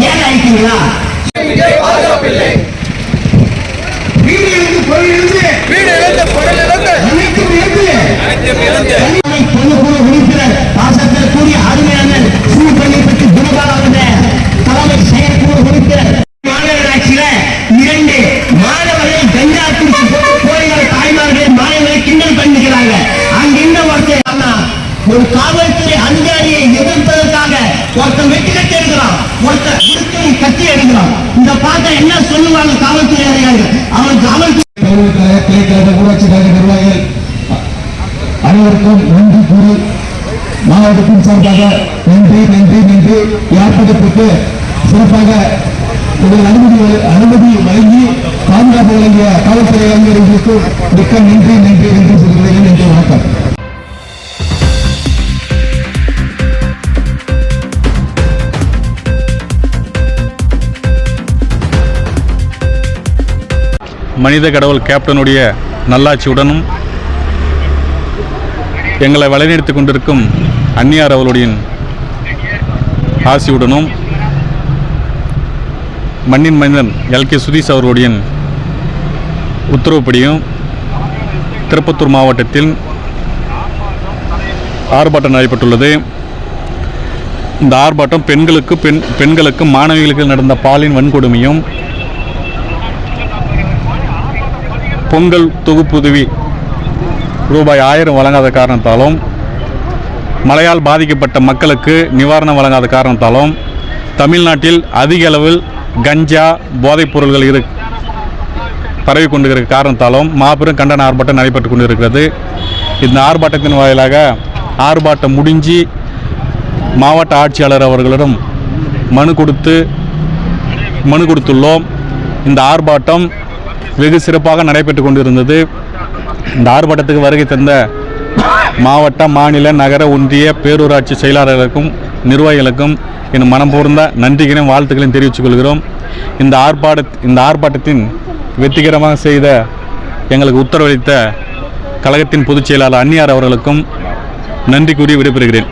ஏன் ஆயிட்டீங்களா வீடு இருந்து பொருள் இருந்து வீடு இழந்த பொருள் இழந்த அனைத்தும் அனைத்தும் பொதுக்குழு உறுப்பினர் பாசத்தில் கூடிய அருமையான சூழ்நிலைப்பட்டு குணபாலான தலைமை செயற்குழு உறுப்பினர் மாநகராட்சியில இரண்டு மாணவர்கள் கஞ்சா குடிச்சு போட்டு தாய்மார்கள் மாணவர்களை கிண்டல் பண்ணிக்கிறாங்க அங்க ஒருத்தர் ஒரு காவல்துறை அதிகாரியை எதிர்ப்பதற்காக ஒருத்தன் வெட்டி பார்த்த என்ன சொல்லுவாங்க காவல்துறை அதிகாரிகள் அவன் காவல்துறை கழக ஊராட்சி கழக நிர்வாகிகள் அனைவருக்கும் நன்றி கூறி மாவட்டத்தின் சார்பாக நன்றி நன்றி நன்றி. ஏற்படுத்தப்பட்டு சிறப்பாக உங்கள் அனுமதி அனுமதி வழங்கி பாதுகாப்பு வழங்கிய காவல்துறை அதிகாரிகளுக்கு மிக்க நன்றி நன்றி நன்றி சொல்கிறேன். நன்றி வணக்கம். மனித கடவுள் கேப்டனுடைய நல்லாட்சியுடனும் எங்களை வழிநடத்தி கொண்டிருக்கும் அந்நியார் அவர்களுடைய ஆசியுடனும் மண்ணின் மனிதன் எல் கே சுதீஷ் அவர்களுடைய உத்தரவுப்படியும் திருப்பத்தூர் மாவட்டத்தில் ஆர்ப்பாட்டம் நடைபெற்றுள்ளது. இந்த ஆர்ப்பாட்டம் பெண்களுக்கு பெண் பெண்களுக்கு மாணவிகளுக்கு நடந்த பாலின் வன்கொடுமையும் பொங்கல் தொகுப்புதவி ரூபாய் ஆயிரம் வழங்காத காரணத்தாலும் மழையால் பாதிக்கப்பட்ட மக்களுக்கு நிவாரணம் வழங்காத காரணத்தாலும் தமிழ்நாட்டில் அதிக அளவில் கஞ்சா போதைப் பொருள்கள் இரு பரவி கொண்டிருக்கிற காரணத்தாலும் மாபெரும் கண்டன ஆர்ப்பாட்டம் நடைபெற்று கொண்டிருக்கிறது. இந்த ஆர்ப்பாட்டத்தின் வாயிலாக ஆர்ப்பாட்டம் முடிஞ்சு மாவட்ட ஆட்சியாளர் அவர்களிடம் மனு கொடுத்து மனு கொடுத்துள்ளோம். இந்த ஆர்ப்பாட்டம் வெகு சிறப்பாக நடைபெற்று கொண்டிருந்தது. இந்த ஆர்ப்பாட்டத்துக்கு வருகை தந்த மாவட்ட மாநில நகர ஒன்றிய பேரூராட்சி செயலாளர்களுக்கும் நிர்வாகிகளுக்கும் என் மனம்பூர்ந்த நன்றிகளையும் வாழ்த்துக்களையும் தெரிவித்துக் கொள்கிறோம். இந்த ஆர்ப்பாட்ட இந்த ஆர்ப்பாட்டத்தின் வெற்றிகரமாக செய்த எங்களுக்கு உத்தரவளித்த கழகத்தின் பொதுச் செயலாளர் அன்னியார் அவர்களுக்கும் நன்றி கூறி விடைபெறுகிறேன்.